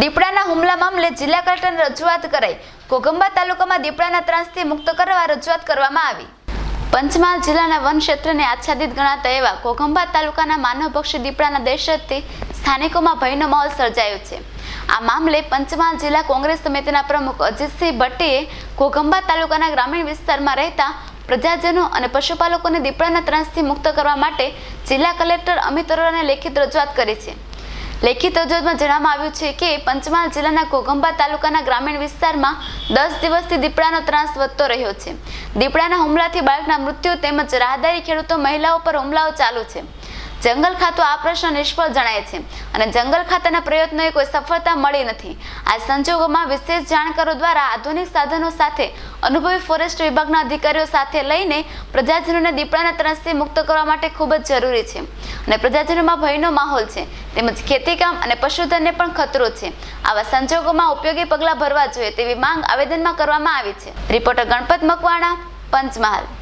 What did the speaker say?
દીપડાના હુમલા મામલે જિલ્લા કલેક્ટરને રજૂઆત કરાઈ. કોગંબા તાલુકામાં દીપડાના ત્રાસથી મુક્ત કરવા રજૂઆત કરવામાં આવી. પંચમહાલ જિલ્લાના વન ક્ષેત્રને આચ્છાદિત ગણાતા એવા કોગંબા તાલુકાના માનવભક્ષી દીપડાના દહેશતથી સ્થાનિકોમાં ભયનો માહોલ સર્જાયો છે. આ મામલે પંચમહાલ જિલ્લા કોંગ્રેસ સમિતિના પ્રમુખ અજીતસિંહ ભટ્ટીએ કોગંબા તાલુકાના ગ્રામીણ વિસ્તારમાં રહેતા પ્રજાજનો અને પશુપાલકોને દીપડાના ત્રાસથી મુક્ત કરવા માટે જિલ્લા કલેક્ટર અમિત અરોરાને લેખિત રજૂઆત કરી છે. લેખિત રજૂઆતમાં જણાવવામાં આવ્યું છે કે પંચમહાલ જિલ્લાના કોગંબા તાલુકાના ગ્રામીણ વિસ્તારમાં દસ દિવસથી દીપડાનો ત્રાસ વધતો રહ્યો છે. દીપડાના હુમલાથી બાળકના મૃત્યુ તેમજ રાહદારી ખેડૂતો મહિલાઓ પર હુમલાઓ ચાલુ છે. જંગલ ખાતું આ પ્રશ્ન નિષ્ફળ જણાય છે. અને જંગલ ખાતાના પ્રયત્નોએ કોઈ સફળતા મળી નથી. આ સંજોગોમાં વિશેષ જાણકારો દ્વારા આધુનિક સાધનો સાથે અનુભવી ફોરેસ્ટ વિભાગના અધિકારીઓ સાથે લઈને પ્રજાજનોને દીપડાના ત્રાસથી મુક્ત કરવા માટે ખૂબ જ જરૂરી છે. અને પ્રજાજનોમાં ભયનો માહોલ છે. તેમજ ખેતીકામ અને પશુધનને પણ ખતરો છે. આવા સંજોગોમાં ઉપયોગી પગલાં ભરવા જોઈએ તેવી માંગ આવેદનમાં કરવામાં આવી છે. રિપોર્ટર ગણપત મકવાણા, પંચમહાલ.